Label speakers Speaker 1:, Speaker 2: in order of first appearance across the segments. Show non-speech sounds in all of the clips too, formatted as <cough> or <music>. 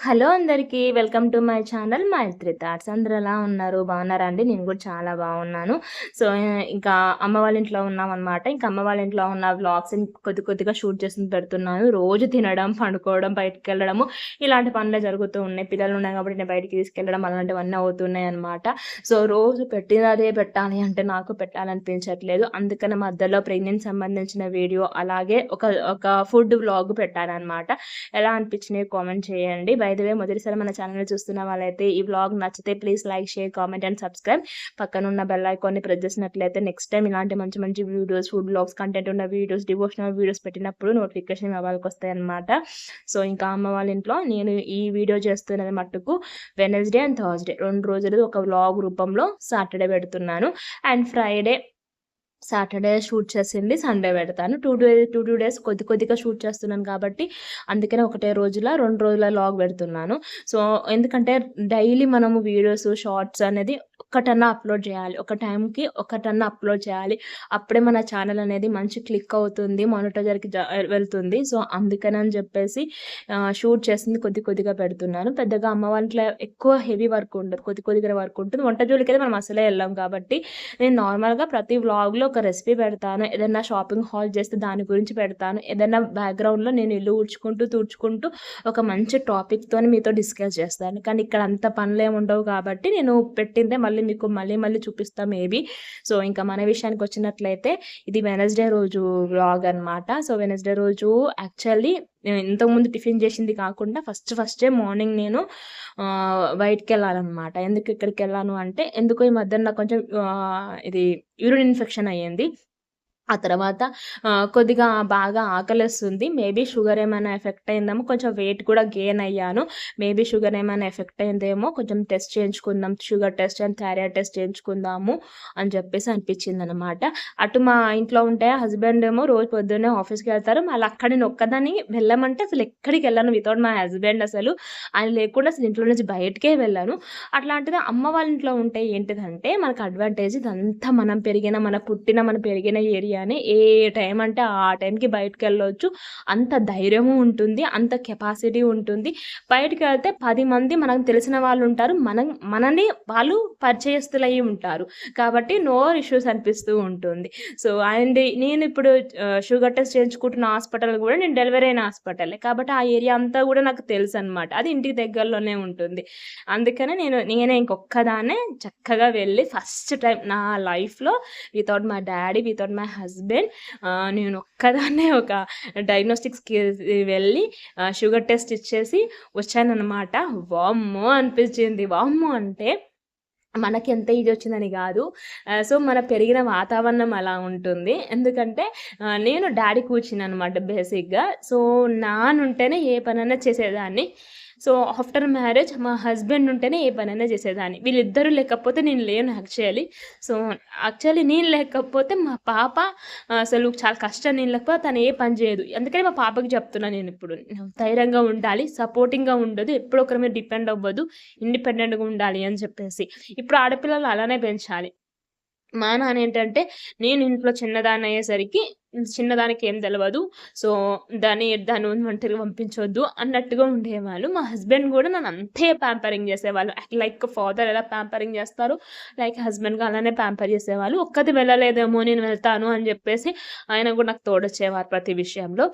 Speaker 1: Hello అందరికీ welcome to my channel Maitri thoughts. అందరూ ఎలా ఉన్నారు? బాగున్నారా అండి? నేను కూడా చాలా బాగున్నాను. సో ఇంకా అమ్మ వాళ్ళ ఇంట్లో ఉన్నాం అనమాట ఇంకా అమ్మ వాళ్ళ ఇంట్లో ఉన్న వ్లాగ్స్ని కొద్ది కొద్దిగా షూట్ చేసి పెడుతున్నాను. రోజు తినడం పండుకోవడం బయటకు వెళ్ళడము ఇలాంటి పనులే జరుగుతూ ఉన్నాయి. పిల్లలు ఉన్నాయి కాబట్టి నేను బయటికి తీసుకెళ్ళడం అలాంటివన్నీ అవుతున్నాయి అనమాట సో రోజు పెట్టినదే పెట్టాలి అంటే నాకు పెట్టాలనిపించట్లేదు. అందుకని మధ్యలో ప్రెగ్నెంట్ సంబంధించిన వీడియో అలాగే ఒక ఒక ఫుడ్ వ్లాగ్ పెట్టాను అనమాట ఎలా అనిపించినాయి కామెంట్ చేయండి. వే మొదటిసారి మన ఛానల్ చూస్తున్న వాళ్ళైతే ఈ వ్లాగ్ నచ్చితే please like share comment and subscribe పక్కన ఉన్న బెల్ ఐకాన్ని ప్రెస్ చేసినట్లయితే నెక్స్ట్ టైం ఇలాంటి మంచి మంచి వీడియోస్ ఫుడ్ బ్లాగ్స్ కంటెంట్ ఉన్న వీడియోస్ డివోషనల్ వీడియోస్ పెట్టినప్పుడు నోటిఫికేషన్ వాళ్ళకి వస్తాయన్నమాట సో ఇంకా అమ్మ వాళ్ళ ఇంట్లో నేను ఈ వీడియో చేస్తున్నది మట్టుకు వెనస్డే అండ్ థర్స్డే రెండు రోజులు ఒక వ్లాగ్ రూపంలో సాటర్డే పెడుతున్నాను. అండ్ ఫ్రైడే సాటర్డే షూట్ చేసింది సండే పెడతాను. Two day two two days కొద్ది కొద్దిగా షూట్ చేస్తున్నాను కాబట్టి అందుకనే ఒకటే రోజుల రెండు రోజుల లాగ్ పెడుతున్నాను. సో ఎందుకంటే డైలీ మనము వీడియోస్ షార్ట్స్ అనేది ఒకటన్నా అప్లోడ్ చేయాలి. ఒక టైంకి ఒకటన్నా అప్లోడ్ చేయాలి. అప్పుడే మన ఛానల్ అనేది మంచి క్లిక్ అవుతుంది మానిటైజర్కి వెళ్తుంది. సో అందుకని అని చెప్పేసి షూట్ చేసింది కొద్ది కొద్దిగా పెడుతున్నాను. పెద్దగా అమ్మ వాళ్ళ ఎక్కువ హెవీ వర్క్ ఉండదు కొద్ది కొద్దిగా వర్క్ ఉంటుంది. వంట జోలికి అయితే మనం అసలే వెళ్ళాం కాబట్టి నేను నార్మల్గా ప్రతి వ్లాగ్లో ఒక రెసిపీ పెడతాను. ఏదైనా షాపింగ్ హాల్ చేస్తే దాని గురించి పెడతాను. ఏదైనా బ్యాక్గ్రౌండ్లో నేను ఇల్లు ఊడ్చుకుంటూ తూడ్చుకుంటూ ఒక మంచి టాపిక్తో మీతో డిస్కస్ చేస్తాను. కానీ ఇక్కడ అంత పనులు ఏమి ఉండవు కాబట్టి నేను పెట్టిందే మళ్ళీ మీకు మళ్ళీ మళ్ళీ చూపిస్తాం మేబీ సో ఇంకా మన విషయానికి వచ్చినట్లయితే ఇది వెనస్డే రోజు బ్లాగ్ అనమాట సో వెనస్డే రోజు యాక్చువల్లీ నేను ఇంతకుముందు టిఫిన్ చేసింది కాకుండా ఫస్ట్ ఫస్టే మార్నింగ్ నేను బయటికి వెళ్ళాలన్నమాట ఎందుకు ఇక్కడికి వెళ్ళాను అంటే ఎందుకో ఈ మధ్యన నాకు కొంచెం ఇది యూరిన్ ఇన్ఫెక్షన్ అయ్యింది. ఆ తర్వాత కొద్దిగా బాగా ఆకలిస్తుంది. మేబీ షుగర్ ఏమైనా ఎఫెక్ట్ అయిందేమో కొంచెం వెయిట్ కూడా గెయిన్ అయ్యాను. మేబీ షుగర్ ఏమైనా ఎఫెక్ట్ అయిందేమో కొంచెం test చేయించుకుందాం sugar test and thyroid test చేయించుకుందాము అని చెప్పేసి అనిపించింది అనమాట అటు మా ఇంట్లో ఉంటే హస్బెండ్ ఏమో రోజు పొద్దున్నే ఆఫీస్కి వెళ్తారు. మళ్ళీ అక్కడ నేను ఒక్కదాన్ని వెళ్ళమంటే అసలు ఎక్కడికి వెళ్ళాను వితౌట్ మా హస్బెండ్ అసలు. ఆయన లేకుండా అసలు ఇంట్లో నుంచి బయటకే వెళ్ళాను. అట్లాంటిది అమ్మ వాళ్ళ ఇంట్లో ఉంటే ఏంటిదంటే మనకు అడ్వాంటేజ్ ఇదంతా మనం పెరిగిన మన పుట్టిన మన పెరిగిన ఏరియా అని ఏ టైం అంటే ఆ టైంకి బయటకు వెళ్ళవచ్చు అంత ధైర్యము ఉంటుంది అంత కెపాసిటీ ఉంటుంది. బయటకు వెళ్తే పది మంది మనకు తెలిసిన వాళ్ళు ఉంటారు. మనం మనని వాళ్ళు పరిచయస్తులై ఉంటారు. కాబట్టి నో ఇష్యూస్ అనిపిస్తూ ఉంటుంది. సో అండ్ నేను ఇప్పుడు షుగర్ టెస్ట్ చేయించుకుంటున్న హాస్పిటల్ కూడా నేను డెలివరీ అయిన హాస్పిటలే. కాబట్టి ఆ ఏరియా అంతా కూడా నాకు తెలుసు అనమాట అది ఇంటికి దగ్గరలోనే ఉంటుంది. అందుకనే నేను నేనే ఇంకొక్కదానే చక్కగా వెళ్ళి ఫస్ట్ టైం నా లైఫ్లో without my daddy without my husband husband నేను ఒక్కదాన్నే ఒక డయాగ్నోస్టిక్స్కి వెళ్ళి షుగర్ టెస్ట్ ఇచ్చేసి వచ్చానమాట వామ్మో అనిపించింది. వామ్మో అంటే మనకి ఎంత ఇది వచ్చిందని కాదు. సో మన పెరిగిన వాతావరణం అలా ఉంటుంది. ఎందుకంటే నేను డాడీ కూర్చుని అనమాట బేసిక్గా. సో నానుంటేనే ఏ పనైనా చేసేదాన్ని. సో ఆఫ్టర్ మ్యారేజ్ మా హస్బెండ్ ఉంటేనే ఏ పనైనా చేసేదాన్ని. వీళ్ళిద్దరూ లేకపోతే నేను లేను యాక్చువల్లీ. సో యాక్చువల్లీ నేను లేకపోతే మా పాప అసలు చాలా కష్టం. నేను లేకపోతే తను ఏ పని చేయదు. అందుకని మా పాపకి చెప్తున్నాను నేను ఇప్పుడు. ధైర్యంగా ఉండాలి సపోర్టింగ్గా ఉండదు. ఎప్పుడు ఒకరి మీద డిపెండ్ అవ్వదు. ఇండిపెండెంట్గా ఉండాలి అని చెప్పేసి. ఇప్పుడు ఆడపిల్లలు అలానే పెంచాలి. మా నాన్న ఏంటంటే నేను ఇంట్లో చిన్నదాన్ని అయ్యేసరికి చిన్నదానికి ఏం తెలియదు సో దాన్ని దాన్ని ఒంటరిగా పంపించవద్దు అన్నట్టుగా ఉండేవాళ్ళు. మా హస్బెండ్ కూడా నన్ను అంతే ప్యాంపరింగ్ చేసేవాళ్ళు. లైక్ ఫాదర్ ఎలా ప్యాంపరింగ్ చేస్తారు లైక్ హస్బెండ్గా అలానే ప్యాంపర్ చేసేవాళ్ళు. ఒక్కది వెళ్ళలేదేమో నేను వెళ్తాను అని చెప్పేసి ఆయన కూడా నాకు తోడొచ్చేవారు ప్రతి విషయంలో.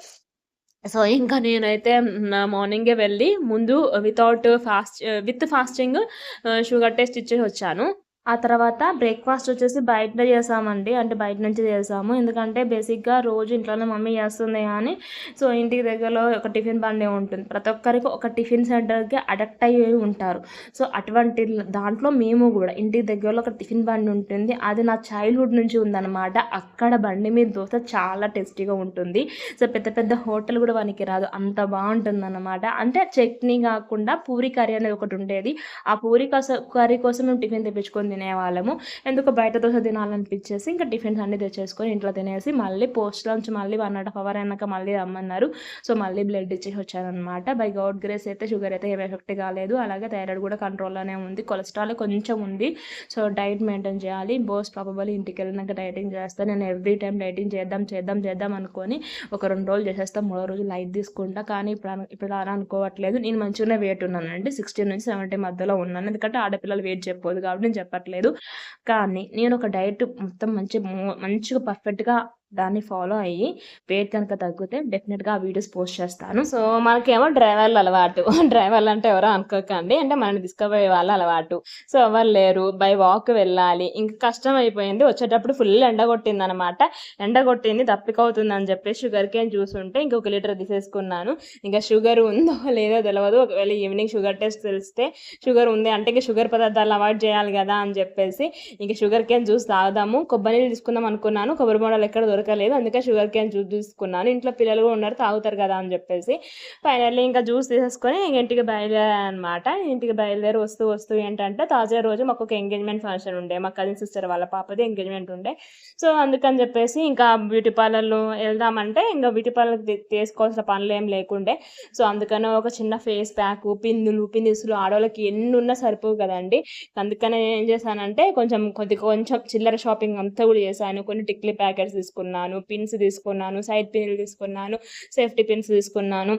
Speaker 1: సో ఇంకా నేనైతే మార్నింగే వెళ్ళి ముందు without fast with fasting sugar test ఇచ్చేసి వచ్చాను. ఆ తర్వాత బ్రేక్ఫాస్ట్ వచ్చేసి బయట చేసామండి. అంటే బయట నుంచి చేసాము. ఎందుకంటే బేసిక్గా రోజు ఇంట్లోనే మమ్మీ చేస్తుంది కానీ సో ఇంటికి దగ్గరలో ఒక టిఫిన్ బండి ఉంటుంది. ప్రతి ఒక్కరికి ఒక టిఫిన్ సెంటర్కి అడక్ట్ అయ్యి ఉంటారు. సో అటువంటి దాంట్లో మేము కూడా ఇంటికి దగ్గరలో ఒక టిఫిన్ బండి ఉంటుంది. అది నా చైల్డ్హుడ్ నుంచి ఉందన్నమాట. అక్కడ బండి మీద దోశ చాలా టేస్టీగా ఉంటుంది. సో పెద్ద పెద్ద హోటల్ కూడా వానికి రాదు. అంత బాగుంటుంది అనమాట అంటే చట్నీ కాకుండా పూరి కర్రీ అనేది ఒకటి ఉండేది. ఆ పూరి కర్రీ కోసం మేము టిఫిన్ తెప్పించుకొని తినేవాళ్ళము. ఎందుకు బయట దోశ తినాలనిపించేసి ఇంకా టిఫిన్స్ అన్ని తెచ్చేసుకొని ఇంట్లో తినేసి మళ్ళీ పోస్ట్ లాంచ్ మళ్ళీ వన్ అండ్ హాఫ్ అవర్ అయినాక మళ్ళీ రమ్మన్నారు. సో మళ్ళీ బ్లడ్ ఇచ్చేసి వచ్చారనమాట బై గౌడ్ గ్రేస్ అయితే షుగర్ అయితే ఏమి ఎఫెక్ట్ కాలేదు. అలాగే థైరాయిడ్ కూడా కంట్రోల్లోనే ఉంది. కొలెస్ట్రాల్ కొంచెం ఉంది. సో డైట్ మెయింటైన్ చేయాలి. బోస్ ప్రాబబుల్ ఇంటికి వెళ్ళినాక డైటింగ్ చేస్తాను నేను ఎవ్రీ టైం డైటింగ్ చేద్దాం చేద్దాం చేద్దాం అనుకొని ఒక రెండు రోజులు చేసేస్తాం. మూడో రోజు లైట్ తీసుకుంటా. కానీ ఇప్పుడు ఇప్పుడు అలా అనుకోవట్లేదు. నేను మంచిగానే వెయిట్ ఉన్నానండి. సిక్స్టీ నుంచి సెవెంటీ మధ్యలో ఉన్నాను. ఎందుకంటే ఆడపిల్లలు వెయిట్ చెప్పదు కాబట్టి నేను అవ్వట్లేదు కానీ నేను ఒక డైట్ మొత్తం మంచి మంచిగా పర్ఫెక్ట్గా దాన్ని ఫాలో అయ్యి వెయిట్ కనుక తగ్గితే డెఫినెట్గా ఆ వీడియోస్ పోస్ట్ చేస్తాను. సో మనకేమో డ్రైవర్లు అలవాటు. <laughs> డ్రైవర్లు అంటే ఎవరో అనుకోకండి. అంటే మనని తీసుకుపోయే వాళ్ళు అలవాటు. సో ఎవరు లేరు. బై వాక్ వెళ్ళాలి. ఇంకా కష్టం అయిపోయింది. వచ్చేటప్పుడు ఫుల్ ఎండ కొట్టింది అనమాట ఎండ కొట్టింది తప్పికవుతుంది అని చెప్పి షుగర్ కేన్ జ్యూస్ ఉంటే ఇంకొక లీటర్ తీసేసుకున్నాను. ఇంకా షుగర్ ఉందో <laughs> లేదో తెలియదు ఒకవేళ ఈవినింగ్ షుగర్ టెస్ట్ తెలిస్తే షుగర్ ఉంది అంటే ఇంకా షుగర్ పదార్థాలు అవాయిడ్ చేయాలి కదా అని చెప్పేసి ఇంకా షుగర్ కేన్ జ్యూస్ తాగుదాము. కొబ్బరి నీళ్ళు తీసుకుందాం అనుకున్నాను. కొబ్బరి బొండాలు ఎక్కడ దొరకలేదు అందుకే షుగర్ కేన్ జ్యూస్ తీసుకున్నాను. ఇంట్లో పిల్లలు కూడా ఉన్నారు తాగుతారు కదా అని చెప్పేసి. ఫైనల్లీ ఇంకా జ్యూస్ తీసేసుకొని ఇంటికి బయలుదేరాను అనమాట ఇంటికి బయలుదేరి వస్తూ వస్తూ ఏంటంటే తాజా రోజు మాకు ఒక ఎంగేజ్మెంట్ ఫంక్షన్ ఉండే. మా కజిన్ సిస్టర్ వాళ్ళ పాపది ఎంగేజ్మెంట్ ఉండే. సో అందుకని చెప్పేసి ఇంకా బ్యూటీ పార్లర్లో వెళ్దామంటే ఇంకా బ్యూటీ పార్లర్ తీసుకోవాల్సిన పనులు ఏం లేకుండే. సో అందుకని ఒక చిన్న ఫేస్ ప్యాక్ పిన్నులు పిందిసులు ఆడవాళ్ళకి ఎన్ని ఉన్నా సరిపోవు కదండి. అందుకని ఏం చేశానంటే కొంచెం కొద్ది కొంచెం చిల్లర షాపింగ్ అంతా కూడా చేశాను. కొన్ని టిక్లీ ప్యాకెట్స్ తీసుకున్నాను పిన్స్ తీసుకున్నాను సైడ్ పిన్లు తీసుకున్నాను సేఫ్టీ పిన్స్ తీసుకున్నాను.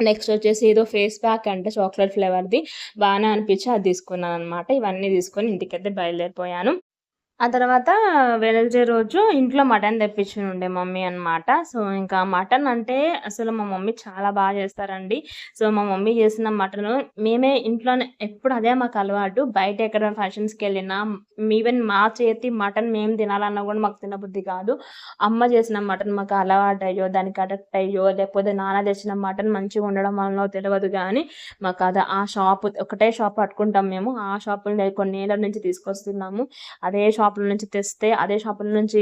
Speaker 1: నెక్స్ట్ వచ్చేసి ఏదో ఫేస్ ప్యాక్ అంటే చాక్లెట్ ఫ్లేవర్ది బాగానే అనిపించి అది తీసుకున్నాను అనమాట ఇవన్నీ తీసుకొని ఇంటికైతే బయలుదేరిపోయాను. ఆ తర్వాత వెనస్డే రోజు ఇంట్లో మటన్ తెప్పించి ఉండే మమ్మీ అన్నమాట. సో ఇంకా మటన్ అంటే అసలు మా మమ్మీ చాలా బాగా చేస్తారండి. సో మా మమ్మీ చేసిన మటన్ మేమే ఇంట్లోనే ఎప్పుడు అదే మాకు అలవాటు. బయట ఎక్కడ ఫంక్షన్స్కి వెళ్ళినా ఈవెన్ మా చేతి మటన్ మేము తినాలన్నా కూడా మాకు తినబుద్ధి కాదు. అమ్మ చేసిన మటన్ మాకు అలవాటు అయ్యో దానికి అడక్ట్ అయ్యో లేకపోతే నాన్న తెచ్చిన మటన్ మంచిగా ఉండడం వల్ల తెలియదు కానీ మాకు అది ఆ షాప్ ఒకటే షాప్ పట్టుకుంటాం మేము. ఆ షాప్ కొన్ని ఏళ్ళ నుంచి తీసుకొస్తున్నాము. అదే షాప్ షాపుల నుంచి తెస్తే అదే షాపుల నుంచి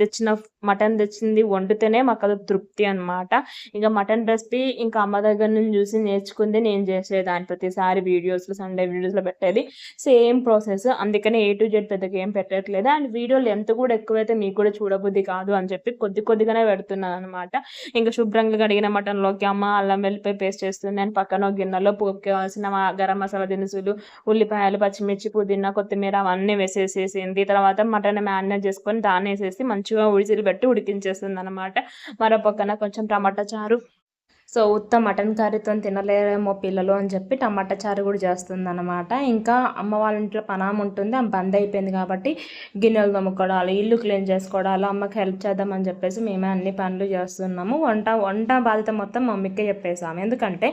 Speaker 1: తెచ్చిన మటన్ తెచ్చింది వండితేనే మాకు అది తృప్తి అనమాట ఇంకా మటన్ రెసిపీ ఇంకా అమ్మ దగ్గర నుంచి చూసి నేర్చుకుంది నేను చేసేదాన్ని ప్రతిసారి వీడియోస్లో సండే వీడియోస్లో పెట్టేది. సేమ్ ప్రాసెస్ అందుకనే ఏ టు జెడ్ పెద్దగా ఏం పెట్టట్లేదు. అండ్ వీడియో లెంత్ కూడా ఎక్కువైతే మీకు కూడా చూడబుద్ధి కాదు అని చెప్పి కొద్ది కొద్దిగానే పెడుతున్నాను అనమాట ఇంకా శుభ్రంగా కడిగిన మటన్లోకి అమ్మ అల్లం వెల్లిపాయ పేస్ట్ చేస్తుంది. అండ్ పక్కన గిన్నెలో పోపు కావాల్సిన గరం మసాలా దినుసులు ఉల్లిపాయలు పచ్చిమిర్చి పుదీనా కొత్తిమీర అవన్నీ వేసేసేసింది తర్వాత మటన్ మ్యారినేట్ చేసుకొని దాన్ని వేసేసి మంచిగా ఉడిసిలు పెట్టి ఉడికించేస్తుంది అనమాట మరో పక్కన కొంచెం టమాటా చారు సో ఉత్త మటన్ కర్రీతో తినలేరేమో పిల్లలు అని చెప్పి టమాటా చారు కూడా చేస్తుంది అనమాట ఇంకా అమ్మ వాళ్ళ ఇంట్లో పనామ ఉంటుంది ఆమె బంద్ అయిపోయింది కాబట్టి గిన్నెలు తొమ్ముకోవడాలు ఇల్లు క్లీన్ చేసుకోవడాలు అమ్మకి హెల్ప్ చేద్దామని చెప్పేసి మేమే అన్ని పనులు చేస్తున్నాము. వంట వంట బాధ్యత మొత్తం మమ్మీకే చెప్పేసాము ఎందుకంటే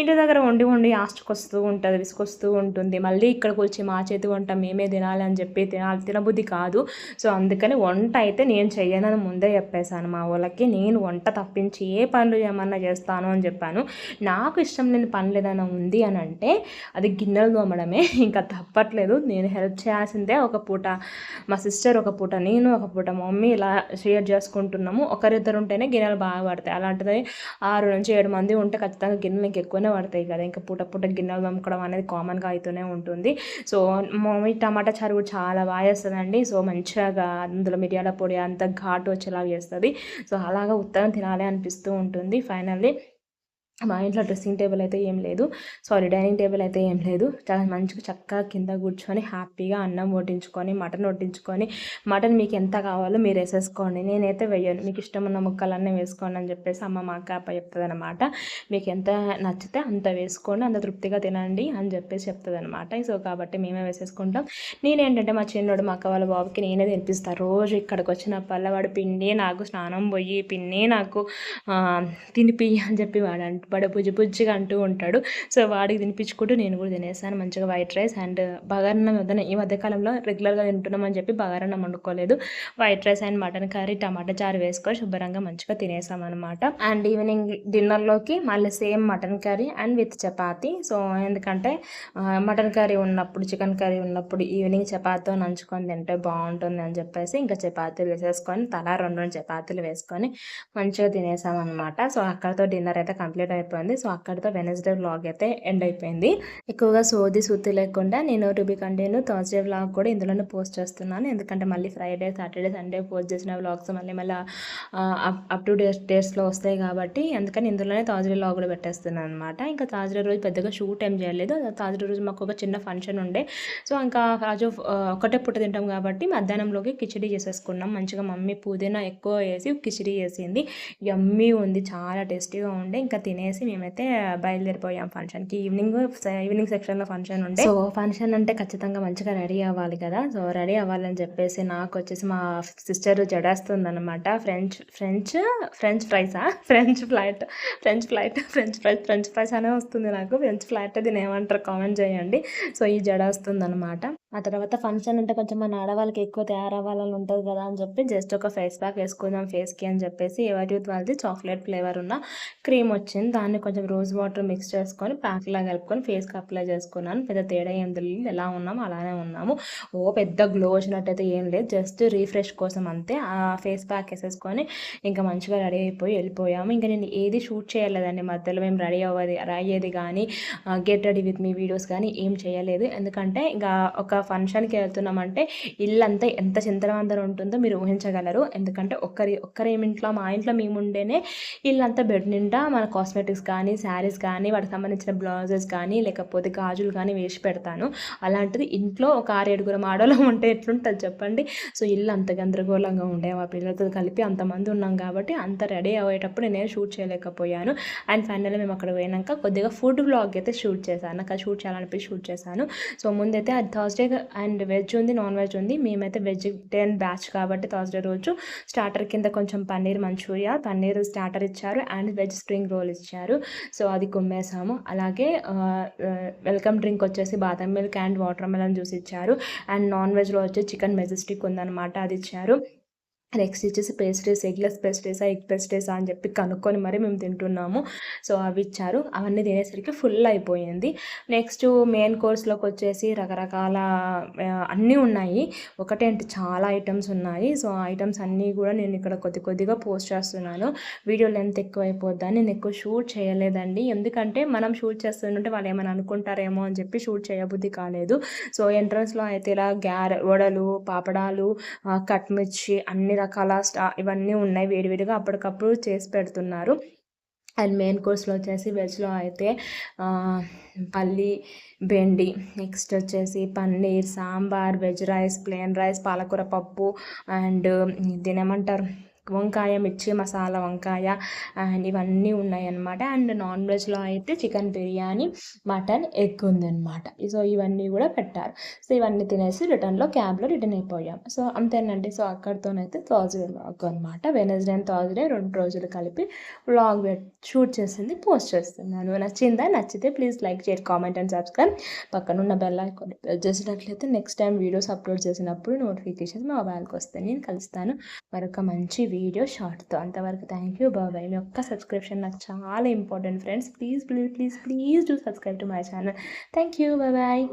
Speaker 1: ఇంటి దగ్గర వండి వండి ఆస్ట్కి వస్తూ ఉంటుంది విసుకొస్తూ ఉంటుంది. మళ్ళీ ఇక్కడికి వచ్చి మా చేతి వంట మేమే తినాలి అని చెప్పి తినాలి తినబుద్ధి కాదు. సో అందుకని వంట అయితే నేను చెయ్యనని ముందే చెప్పేశాను మా వాళ్ళకి. నేను వంట తప్పించి ఏ పనులు ఏమన్నా చేస్తాను అని చెప్పాను. నాకు ఇష్టం లేని పనులు ఏదైనా ఉంది అని అంటే అది గిన్నెలు తోమడమే. ఇంకా తప్పట్లేదు. నేను హెల్ప్ చేయాల్సిందే ఒక పూట. మా సిస్టర్ ఒక పూట నేను ఒక పూట. మమ్మీ ఇలా షేర్ చేసుకుంటున్నాము. ఒకరిద్దరు ఉంటేనే గిన్నెలు బాగా పడతాయి. అలాంటిది ఆరు నుంచి ఏడు మంది ఉంటే ఖచ్చితంగా గిన్నెలు ఇంకా ఎక్కువనే పడతాయి కదా. ఇంకా పూట పూట గిన్నెలు తోముకోవడం అనేది కామన్గా అవుతూనే ఉంటుంది. సో మమ్మీ టమాటా చారు కూడా చాలా బాగా చేస్తుందండి. సో మంచిగా అందులో మిరియాల పొడి అంత ఘాటు వచ్చేలాగా చేస్తుంది. సో అలాగా ఉత్తరం తినాలి అనిపిస్తూ ఉంటుంది. ఫైనల్లీ మా ఇంట్లో డ్రెస్సింగ్ టేబుల్ అయితే ఏం లేదు. సారీ డైనింగ్ టేబుల్ అయితే ఏం లేదు. చాలా మంచిగా చక్కగా కింద కూర్చొని హ్యాపీగా అన్నం వడ్డించుకొని మటన్ వడ్డించుకొని మటన్ మీకు ఎంత కావాలో మీరు వేసేసుకోండి. నేనైతే వేయను. మీకు ఇష్టం ఉన్న ముక్కలన్నీ వేసుకోండి అని చెప్పేసి అమ్మ మా అక్క అప్ప చెప్తుంది అనమాట మీకు ఎంత నచ్చితే అంత వేసుకోండి అంత తృప్తిగా తినండి అని చెప్పేసి చెప్తుంది అనమాట సో కాబట్టి మేమే వేసేసుకుంటాం. నేనేంటంటే మా చిన్నోడు మా అక్క వాళ్ళ బాబుకి నేనే తినిపిస్తాను రోజు ఇక్కడికి వచ్చినప్పల్లా వాడు పిండి నాకు స్నానం పోయి పిన్ని నాకు తినిపి అని చెప్పి వాడు బడ వాడు బుజ్జి బుజ్జిగా అంటూ ఉంటాడు. సో వాడికి తినిపించుకుంటూ నేను కూడా తినేసాను. మంచిగా వైట్ రైస్ అండ్ బగారన్నం వద్దన ఈ మధ్యకాలంలో రెగ్యులర్గా తింటున్నామని చెప్పి బగారన్నం వండుకోలేదు. White rice and mutton curry టమాటా చారు వేసుకొని శుభ్రంగా మంచిగా తినేసాం అనమాట అండ్ ఈవినింగ్ డిన్నర్లోకి మళ్ళీ same mutton curry and with chapati. So ఎందుకంటే మటన్ కర్రీ ఉన్నప్పుడు చికెన్ కర్రీ ఉన్నప్పుడు ఈవినింగ్ చపాతీతో నంచుకొని తింటే బాగుంటుంది అని చెప్పేసి ఇంకా చపాతీలు వేసేసుకొని తలా రెండు రెండు చపాతీలు వేసుకొని మంచిగా తినేసాం అనమాట సో అక్కడతో డిన్నర్ అయితే కంప్లీట్ అయిపోయింది. సో అక్కడితో వెనస్డే వ్లాగ్ అయితే ఎండ్ అయిపోయింది. ఎక్కువగా సోది సూతి లేకుండా నేను to be continue Thursday vlog కూడా ఇందులోనే పోస్ట్ చేస్తున్నాను. ఎందుకంటే మళ్ళీ ఫ్రైడే సాటర్డే సండే పోస్ట్ చేసిన వ్లాగ్స్ మళ్ళీ మళ్ళీ అప్ టు డేస్ డేట్స్లో వస్తాయి కాబట్టి అందుకని ఇందులోనే థర్స్డే వ్లాగ్ కూడా పెట్టేస్తున్నాను అనమాట ఇంకా థర్స్డే రోజు పెద్దగా షూట్ ఏం చేయలేదు. థర్స్డే రోజు మాకు ఒక చిన్న ఫంక్షన్ ఉండే. సో ఇంకా రాజు ఒకటే పుట్ట తింటాం కాబట్టి మధ్యాహ్నంలోకి కిచడీ చేసేసుకున్నాం. మంచిగా మమ్మీ పుదీనా ఎక్కువ వేసి కిచడీ చేసింది. యమ్మీ ఉంది. చాలా టేస్టీగా ఉండే. ఇంకా అనేసి మేమైతే బయలుదేరిపోయాం ఫంక్షన్కి ఈవినింగ్ ఈవినింగ్ సెక్షన్లో ఫంక్షన్ ఉండే. సో ఫంక్షన్ అంటే ఖచ్చితంగా మంచిగా రెడీ అవ్వాలి కదా. సో రెడీ అవ్వాలని చెప్పేసి నాకు వచ్చేసి మా సిస్టర్ జడేస్తుంది అనమాట French French French ఫ్రైసా French flight French flight French fries French fries అనే వస్తుంది నాకు. ఫ్రెంచ్ ఫ్లైట్ దీని ఏమంటారు కామెంట్ చేయండి. సో ఈ జడ వస్తుంది అనమాట ఆ తర్వాత ఫంక్షన్ అంటే కొంచెం మన ఆడవాళ్ళకి ఎక్కువ తయారవ్వాలని ఉంటుంది కదా అని చెప్పి జస్ట్ ఒక ఫేస్ ప్యాక్ వేసుకుందాం ఫేస్కి అని చెప్పేసి ఎవరి వాళ్ళది చాక్లెట్ ఫ్లేవర్ ఉన్న క్రీమ్ వచ్చింది. దాన్ని కొంచెం రోజ్ వాటర్ మిక్స్ చేసుకొని ప్యాక్లా కలుపుకొని ఫేస్కి అప్లై చేసుకున్నాను. పెద్ద తేడా ఏం తెలియదు. ఎలా ఉన్నాము అలానే ఉన్నాము. ఓ పెద్ద గ్లో వచ్చినట్టయితే ఏం లేదు. జస్ట్ రీఫ్రెష్ కోసం అంతే. ఆ ఫేస్ ప్యాక్ వేసేసుకొని ఇంకా మంచిగా రెడీ అయిపోయి వెళ్ళిపోయాము. ఇంకా నేను ఏది షూట్ చేయలేదండి. మధ్యలో మేము రెడీ అవ్వది అయ్యేది కానీ get ready with me videos కానీ ఏం చేయలేదు. ఎందుకంటే ఇంకా ఒక ఫంక్షన్కి వెళ్తున్నామంటే ఇల్లంతా ఎంత చింతరవందర ఉంటుందో మీరు ఊహించగలరు. ఎందుకంటే ఒక్కరి ఒక్కరి ఇంట్లో మా ఇంట్లో మేము ఉండేనే ఇల్లంతా బెడ్ నిండా మన కాస్మెటిక్స్ కానీ శారీస్ కానీ వాటికి సంబంధించిన బ్లౌజెస్ కానీ లేకపోతే గాజులు కానీ వేసి పెడతాను. అలాంటిది ఇంట్లో ఒక ఆరు ఏడుగురు ఆడలో ఉంటే ఎట్లుంటుంది చెప్పండి? సో ఇల్లు అంత గందరగోళంగా ఉండే మా పిల్లలతో కలిపి అంతమంది ఉన్నాం కాబట్టి అంత రెడీ అయ్యేటప్పుడు నేను షూట్ చేయలేకపోయాను. అండ్ ఫైనల్గా మేము అక్కడ పోయినాక కొద్దిగా ఫుడ్ బ్లాగ్ అయితే షూట్ చేశాను. నాకు షూట్ చేయాలనిపి షూట్ చేశాను. సో ముందైతే అది థర్స్డే అండ్ వెజ్ ఉంది నాన్ వెజ్ ఉంది. మేమైతే వెజిటేరియన్ బ్యాచ్ కాబట్టి థర్స్డే రోజు స్టార్టర్ కింద కొంచెం పన్నీర్ మంచూరియా పన్నీర్ స్టార్టర్ ఇచ్చారు అండ్ వెజ్ స్ప్రింగ్ రోల్ ఇచ్చారు. సో అది కుమ్మేసాము అలాగే వెల్కమ్ డ్రింక్ వచ్చేసి బాదం milk and watermelon juice ఇచ్చారు. అండ్ నాన్ వెజ్లో వచ్చి చికెన్ మెజెస్టిక్ ఉందన్నమాట అది ఇచ్చారు. నెక్స్ట్ వచ్చేసి పేస్ట్రీస్ ఎగ్లెస్ పేస్ట్రీసా ఎగ్ పేస్ట్రీసా అని చెప్పి కనుక్కొని మరి మేము తింటున్నాము. సో అవి ఇచ్చారు. అవన్నీ తినేసరికి ఫుల్ అయిపోయింది. నెక్స్ట్ మెయిన్ కోర్స్లోకి వచ్చేసి రకరకాల అన్నీ ఉన్నాయి. ఒకటేంటి చాలా ఐటమ్స్ ఉన్నాయి. సో ఐటమ్స్ అన్నీ కూడా నేను ఇక్కడ కొద్ది కొద్దిగా పోస్ట్ చేస్తున్నాను. వీడియో లెంత్ ఎక్కువ అయిపోద్దా నేను ఎక్కువ షూట్ చేయలేదండి. ఎందుకంటే మనం షూట్ చేస్తుంటే వాళ్ళు ఏమైనా అనుకుంటారేమో అని చెప్పి షూట్ చేయబుద్ధి కాలేదు. సో ఎంట్రన్స్లో అయితే ఇలా గ్యార వడలు పాపడాలు కట్మిర్చి అన్ని రకాల స్టా ఇవన్నీ ఉన్నాయి. వేడివేడిగా అప్పటికప్పుడు చేసి పెడుతున్నారు. అండ్ మెయిన్ కోర్స్లో వచ్చేసి వెజ్లో అయితే పల్లి బెండి నెక్స్ట్ వచ్చేసి paneer sambar veg rice plain rice పాలకూర పప్పు అండ్ దీనేమంటారు వంకాయ మిర్చి మసాలా వంకాయ అండ్ ఇవన్నీ ఉన్నాయన్నమాట. అండ్ నాన్ వెజ్లో అయితే చికెన్ బిర్యానీ మటన్ ఎగ్ ఉందన్నమాట. సో ఇవన్నీ కూడా పెట్టారు. సో ఇవన్నీ తినేసి రిటర్న్లో క్యాబ్లో రిటర్న్ అయిపోయాం. సో అంతేనండి. సో అక్కడితోనైతే థర్స్డే వ్లాగ్ అనమాట వెనస్డే అండ్ థర్స్డే రెండు రోజులు కలిపి వ్లాగ్ షూట్ చేసింది పోస్ట్ చేస్తున్నాను. నచ్చిందా? నచ్చితే ప్లీజ్ లైక్ చేయండి కామెంట్ అండ్ సబ్స్క్రైబ్. పక్కనున్న బెల్ ఐకాన్ ప్రెస్ చేసినట్లయితే నెక్స్ట్ టైం వీడియోస్ అప్లోడ్ చేసినప్పుడు నోటిఫికేషన్ మా మొబైల్కి వస్తాయి. నేను కలుస్తాను. మరొక మంచి వీడియో షార్ట్తో అంతవరకు థ్యాంక్ యూ బాబాయ్. మీ ఒక్క సబ్స్క్రిప్షన్ నాకు చాలా important friends please please please please do subscribe to my channel thank you bye